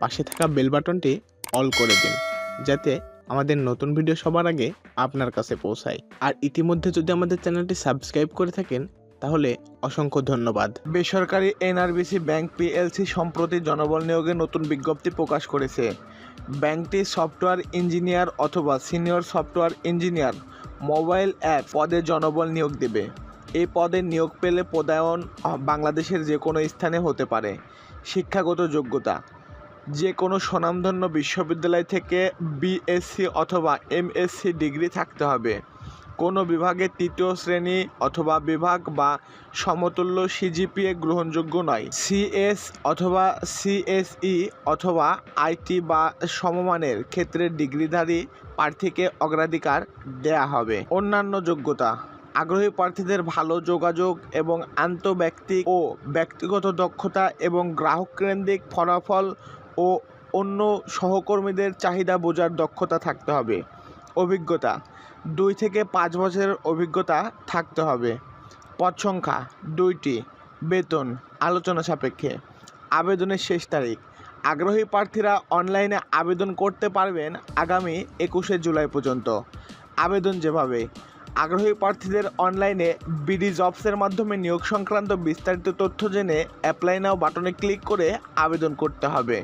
পাশে থাকা বেল বাটনটি অল করে দিন, যাতে আমাদের নতুন ভিডিও সবার আগে আপনার কাছে পৌঁছায়। আর ইতিমধ্যে যদি আমাদের চ্যানেলটি সাবস্ক্রাইব করে থাকেন, তাহলে অসংখ্য ধন্যবাদ। বেসরকারি এনআরবিসি ব্যাংক পিএলসি সম্প্রতি জনবল নিয়োগে নতুন বিজ্ঞপ্তি প্রকাশ করেছে। ব্যাংকটি সফটওয়্যার ইঞ্জিনিয়ার অথবা senior software engineer mobile app পদে জনবল নিয়োগ দেবে। এই পদে নিয়োগ পেলে পদায়ন বাংলাদেশের যে কোনো স্থানে হতে পারে। শিক্ষাগত যোগ্যতা। যে কোনো স্বনামধন্য বিশ্ববিদ্যালয় থেকে বিএসসি অথবা এমএসসি ডিগ্রি থাকতে হবে। কোনো বিভাগে তৃতীয় শ্রেণি অথবা বিভাগ বা সমতুল্য সিজিপিএ গ্রহণযোগ্য নয়। সিএস অথবা সিএসই অথবা আইটি বা সমমানের ক্ষেত্রে ডিগ্রিধারী প্রার্থীকে অগ্রাধিকার দেয়া হবে। অন্যান্য যোগ্যতা, আগ্রহী প্রার্থীদের ভালো যোগাযোগ এবং আন্তঃব্যক্তিক ও ব্যক্তিগত দক্ষতা এবং গ্রাহক কেন্দ্রিক ফলাফল ও অন্য সহকর্মীদের চাহিদা বোঝার দক্ষতা থাকতে হবে। অভিজ্ঞতা, দুই থেকে পাঁচ বছরের অভিজ্ঞতা থাকতে হবে। পদ সংখ্যা, দুইটি। বেতন, আলোচনা সাপেক্ষে। আবেদনের শেষ তারিখ। আগ্রহী প্রার্থীরা অনলাইনে আবেদন করতে পারবেন আগামী একুশে জুলাই পর্যন্ত। আবেদন যেভাবে। আগ্রহী প্রার্থীদের অনলাইনে বিডি জবসের মাধ্যমে নিয়োগ সংক্রান্ত বিস্তারিত তথ্য জেনে অ্যাপ্লাই নাও বাটনে ক্লিক করে আবেদন করতে হবে।